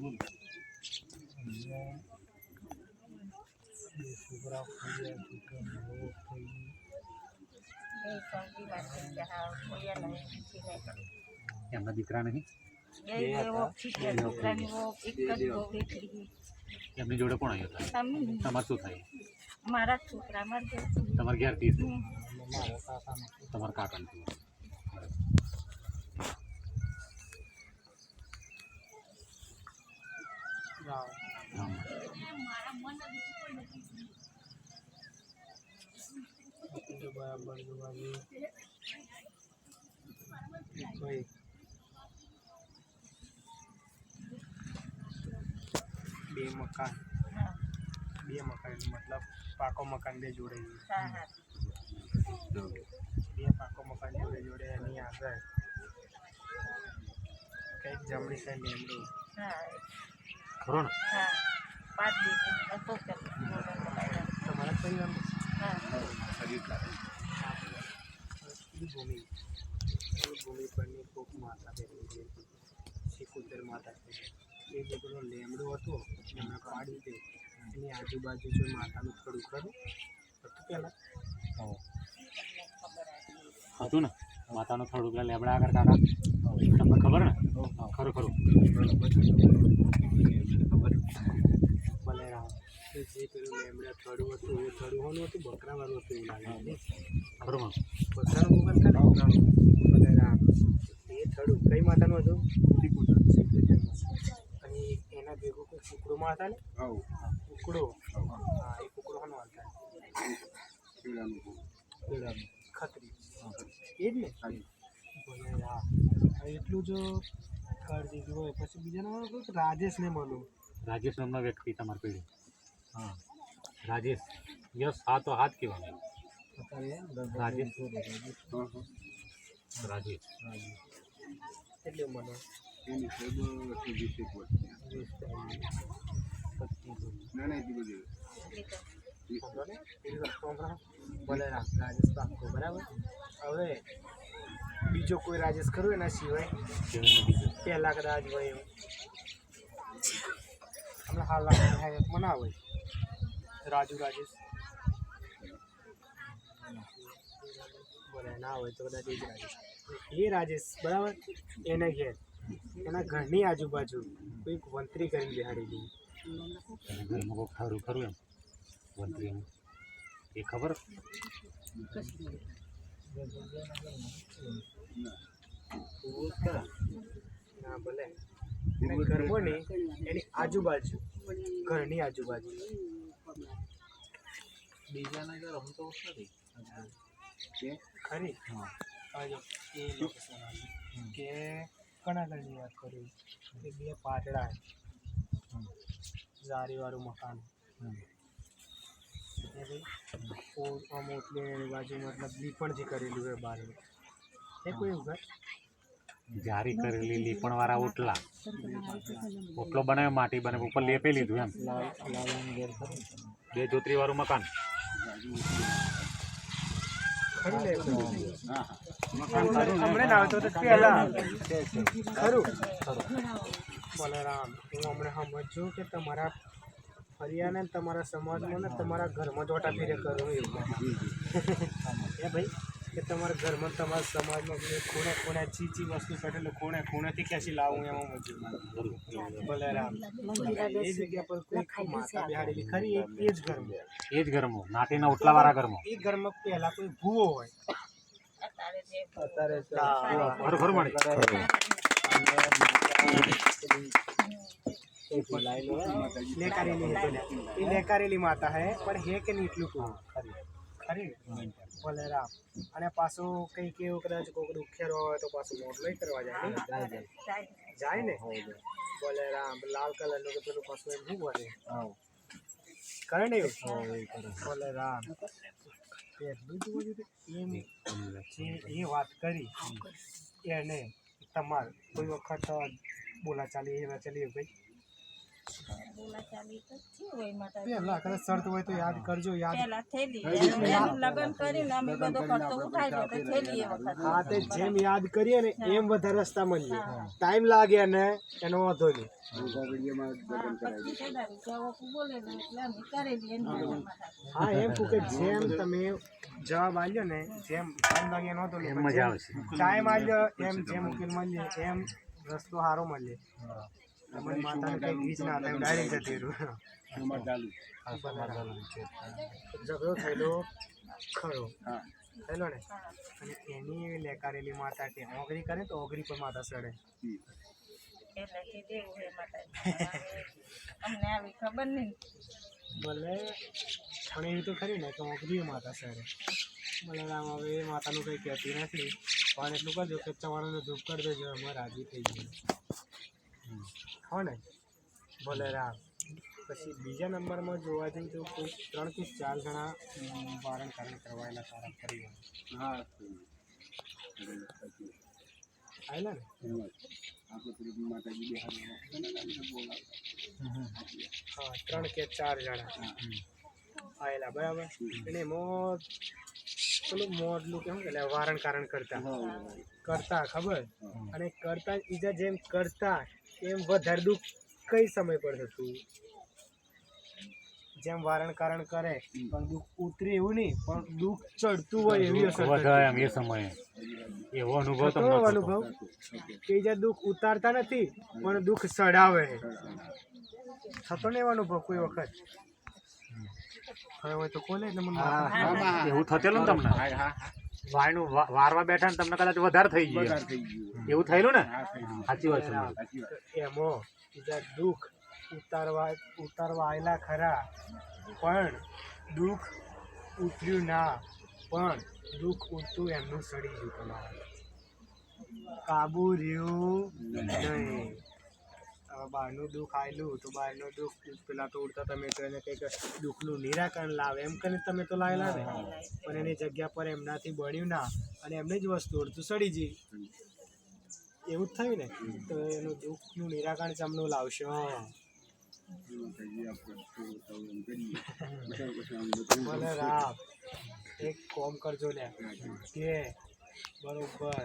છોકરા એમના દીકરા નહીં? એમની જોડે કોણ આવ્યો હતા તમારે શું થાય? મારા છોકરા તમારે ઘેરથી તમારા કાકાની ગામ જો બે મકાન. બે મકાન મતલબ પાકો મકાન બે જોડે બે પાકો મકાન જોડે જોડે એની આગળ. કંઈક જમણી સાઈડ લીમડું ખરો ને પાંચ દીકરી હતો તમારા ભૂમિ ભૂમિ પરની કોક માતા પહેરી છે સિકોતેર માતા એ જેટલો લેમડો હતો એમણે પાડી દે એની આજુબાજુ જો માતાનું થોડું ખરું હતું પહેલાં હતું ને? માતાનો થોડું પેલા લેબડા આગળ કાકા. તમને ખબર ને? ખરું ખરું. એ જે પેલું લેમડા થડું હતું એ થડું હોનું હતું બકરાવાળું હતું એવું લાગે ખરું બકરાનું એ થડું કઈ માતાનું હતું? અને એના ભેગું કોઈ કુકડો હતા ને? કુકડો? હા એ કુકડો હોનો હતા. ખત્રી. એ જ ને એટલું જો કરી દીધું હોય. પછી બીજાનો કોઈ રાજેશને મળું. રાજેશ નામના વ્યક્તિ તમારી પેઢી હા. રાજેશ. યસ હા તો હાથ કહેવાનું. રાજેશ. રાજેશ. એટલે મને બોલે રામ રાજેશ પાક્કો બરાબર હવે બીજો કોઈ રાજેશ ખરો એના સિવાય કેવીને બીજું પહેલા કદાચ હોય એવું હમણાં હાલ હાલતમાં ના હોય રાજુ રાજેશ બોલે ના હોય તો કદાચ એ જ રાજેશ એ રાજેશ બરાબર એને ઘેર એના ઘરની આજુબાજુ કોઈક વંતરી કરીને બિહાડેલી અને ઘરમાં કોક ખરું ખરું એમ મંત્રીનું એ ખબર? ભલે. નહીં એની આજુબાજુ. ઘરની આજુબાજુ. બીજાના ઘર રમતો નથી ખરી? એ લોકેશન કે ઘણા ઘરની વાત કરી. કે બે પાટડા જારીવાળું મકાન. આમ ઓટલી એની બાજુ મતલબ લીપણ જે કરેલું હોય બહાર એ કોઈ એવું જારી કરેલી લીપણ વાળા ઓટલા ઓટલો બનાવ્યો માટી બને ઉપર લેપી લીધું એમ બે જોતરી વાળું મકાન ખરું લે હમણાં આવતો તો પહેલા ખરું બલરામ હું હમણાં સમજુ કે તમારા ફરિયાને તમારા સમાજમાં ને તમારા ઘરમાં જ ઓટા ફેરે કરો એવું એ ભાઈ? કે તમારા ઘરમાં તમારા સમાજમાં ખૂણે ખૂણે ચી ચી વસ્તુ પેટેલું ખૂણે ખૂણેથી ક્યાંથી લાવું એમાં મજૂર બલરામ એ જગ્યા પર કોઈ માતા બિહાડેલી ખરી એ- જ ઘરમાં. એ જ ઘરમાં. નાટીના ઓટલા વાળા ઘરમાં. એ ઘરમાં પહેલા કોઈ ભૂવો હોય. અત્યારે ખરું ખરું મળી લેકારેલી હતી લે. એ લેકારેલી માતા હે પણ હે કે નહીં એટલું કહું ખરી ભલે રામ અને પાછું કંઈક એવું કદાચ કોઈક દુખેરો હોય તો પાછું નોટ લઈ કરવા જાય નહીં? જાય ને ભલે રામ લાલ કલરનું કે પેલું પાછું એમ શું કરે કરે ને એવું ભલે રામ એટલું જ જોવું જોઈએ. એમ જે એ વાત કરી એને તમારે કોઈ વખત બોલા ચાલી એવા ચાલી ભાઈ બોલાચાલી તો થયું હોય માતાજી પેલા કદાચ શરત હોય તો યાદ કરજો યાદ પહેલા થેલી એનું એનું કરીને અમે બધો ખર્ચો ઉઠાવ્યો તો થેલી એ વખત. હા તે જેમ યાદ કરીએ ને એમ વધારે રસ્તા મળીએ. ટાઈમ લાગે ને એનો વાંધો નહીં. હા એમ કહું કે જેમ તમે જવાબ આવ્યો ને જેમ ટાઈમ લાગે એનો વાંધો નહીં ટાઈમ આવ્યો એમ જેમ ઉકેલ મળીએ એમ રસ્તો સારો મળીએ તમારી માતાને કઈ ગીચ ના થાય ડાયરેક્ટ જતી રહ્યું ઝઘડો થયેલો ખરો. થયેલો ને? અને એની લેકારેલી માતા કે ઓગરી કરે તો ઓગરી પર માતા સડે. અમને આવી ખબર નહીં. ભલે તો ખરી ને કે ઓગરી માતા સડે. આમ હવે એ માતાનું કંઈ કહેતી નથી. પણ એટલું કરજો કે ચવાણાને ધૂપ કરી દેજો અમે રાજી થઈ ગયું હો ને? બલરામ પછી બીજા નંબરમાં જોવા જઈએ તો કોઈ ત્રણથી ચાર જણા વારણ કારણ કરવાયેલા સારા પરિવાર. આવેલા ને? હા ત્રણ કે ચાર જણા. આવેલા બરાબર? અને એમાં પેલું મોડલું કેવું કે વારણ કારણ કરતા. કરતા ખબર? અને કરતા બીજા જેમ કરતા એમ વધારે દુઃખ કઈ સમય પર થતું જેમ વારણ કારણ કરે પણ દુઃખ ઉતરે એવું નહીં પણ દુઃખ ચડતું હોય એવી અસર વધારે એમ એ સમયે. એવો અનુભવ તમને અનુભવ? કે જે દુઃખ ઉતારતા નથી પણ દુઃખ સડાવે. થતો ને એવો અનુભવ કોઈ વખત? હવે હોય તો કોને એટલે મને એવું થતેલું ને તમને? વાયનું વારવા બેઠા ને તમને કદાચ વધારે થઈ ગયું એવું થયેલું ને? સાચી વાત છે. એમાં બીજા દુઃખ ઉતારવા ઉતારવા આવેલા ખરા પણ દુઃખ ઉતર્યું ના પણ દુઃખ ઉતરું એમનું સડી ગયું તમારે. કાબુ રહ્યું નહીં. બહારનું દુઃખ આવેલું તો બહારનું દુઃખ પેલા તો ઉડતા તમે તો એને કંઈક દુઃખનું નિરાકરણ લાવે. એમ કરીને તમે તો લાવેલા ને. પણ એની જગ્યા પર એમનાથી બન્યું ના અને એમને જ વસ્તુ ઉડતું સડી ગઈ. એવું જ થયું ને? તો એનું દુઃખનું નિરાકરણ ચમનું લાવશો ભલે રામ એક કોમ કરજો ને. કે બરોબર.